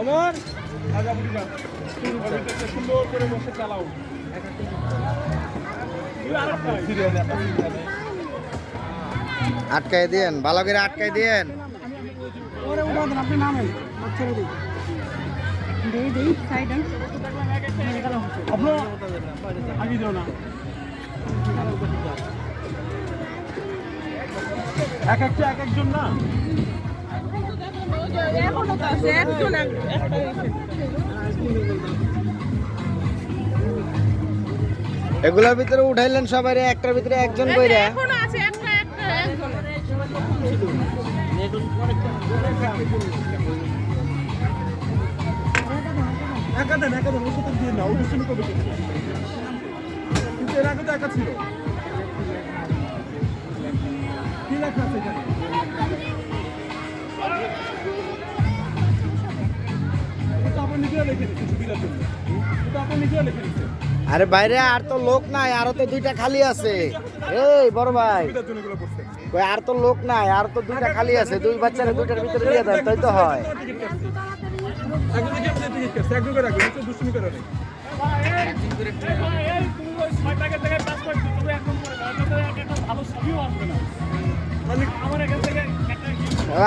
অমর আগা বুড়ি সুন্দর করে বসে চালাও। আটকাই দিয়েন ভালো করে আটকাই দিয়েন। এক একটা এক একজন না। এগুলোর ভিতরে উঠাইলেন সবাই একটার ভিতরে একজন কইরা। এখনও আছে একটা একটা একজন একা দেন একা দেন দিয়ে না ওষুধ শুরু করবে কিন্তু এর আগে তো একা ছিল। কি আছে এখানে? আরে বাইরে আর তো লোক নাই আরও তো দুইটা খালি আছে। এই বড় ভাই। আর তো লোক নাই আর তো দুইটা খালি আছে। দুই বাচ্চারা দুইটার ভিতরে দিয়ে দেন তাই তো হয়।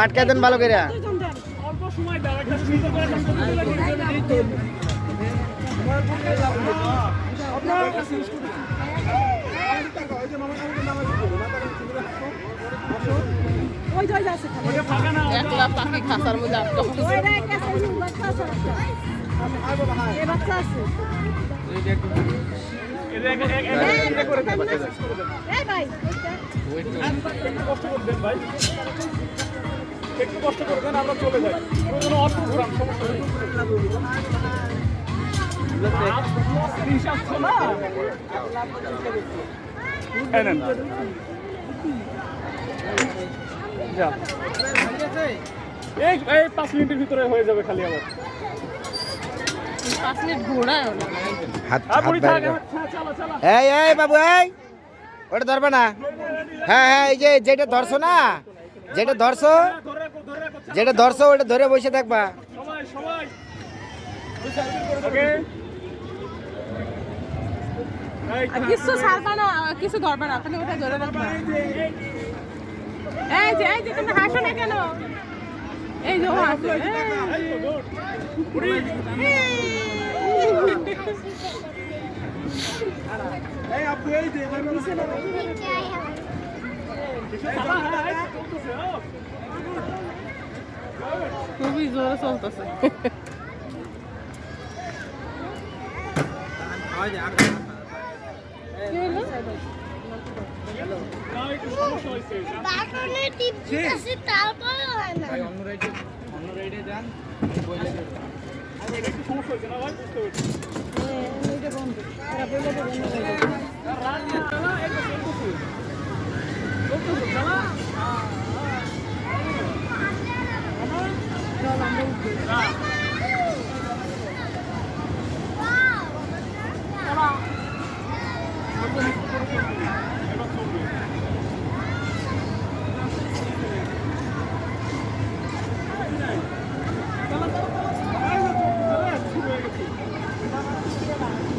আটকাই দেন ভালো করে একলা পাখি খাসার মধ্যে আটকা আছে। একটা এই এই কষ্ট করবেন আমরা চলে যাই। কোনো সমস্যা নেই। না এই পাঁচ মিনিটের ভিতরে হয়ে যাবে খালি আবার। হ্যাঁ, চালা চালা। এই এই বাবু এই। ওটা ধরবে না। হ্যাঁ হ্যাঁ এই যে যেটা ধরছো না যেটা ধরছো রাখো যেটা ধরছো ওটা ধরে বসে থাকবা কিছু ছাড়বা না কিছু ধরবা না আপনি ওটা ধরে রাখবা এই যে এই যে তুমি হাসো না কেন এই যে হাসে এই আপু এই যে হ্যাঁ এই খুবই জোরে চলতেছে সমস্যা হয়েছে বাটনে টিপ দিতেছি তারপরে হয় না একটু সমস্যা হয়েছে না ভাই বুঝতে পারছি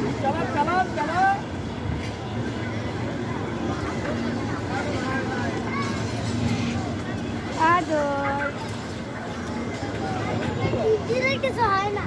আদর দিলে কিছু হয় না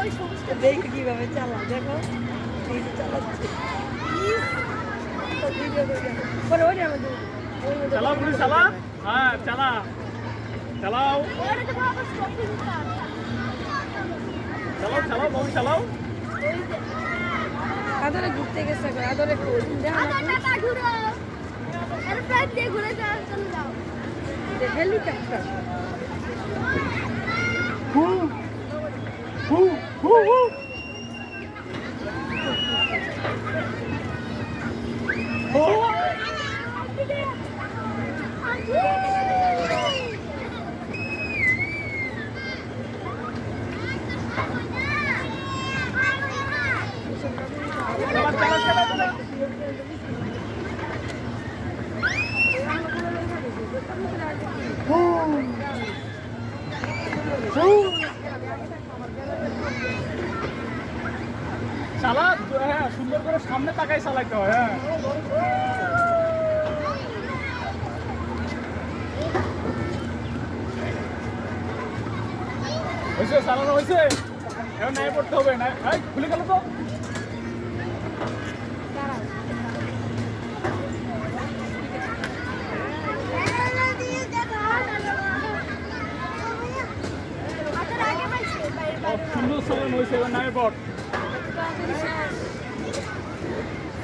ওই সমস্ত দেখো কীভাবে চালা দেখো। চালাচ্ছে। চালাও বুড়ি চালা হ্যাঁ চালা চালাও ওরে তো বাবা শপিং কার চালাও। চালাও। বাবু চালাও আদরে ঘুরতে গেছে আদরে ঘুরে। যাও। Helicopter Uh, uh, uh, uh. Oh! চালা হ্যাঁ সুন্দর করে সামনে তাকাই চালাইতে হয় হ্যাঁ। হয়েছে, চালানো হয়েছে। এখন নাই পড়তে হবে না খুলে গেল তো। সুন্দর চালানো হয়েছে এবার নামে পড়।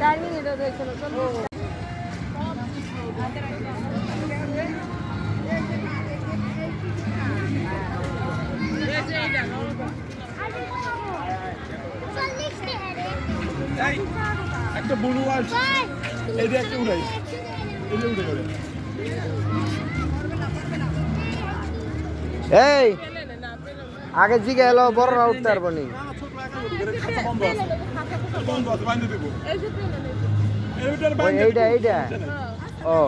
চার মিনিট হয়েছিল একটা বুলু আস এই একটা উড়াই। উড়ে উড়ে এই আগে জিগে এলো বড়রা উঠতে পারব নি। এইটা এইটা। ও।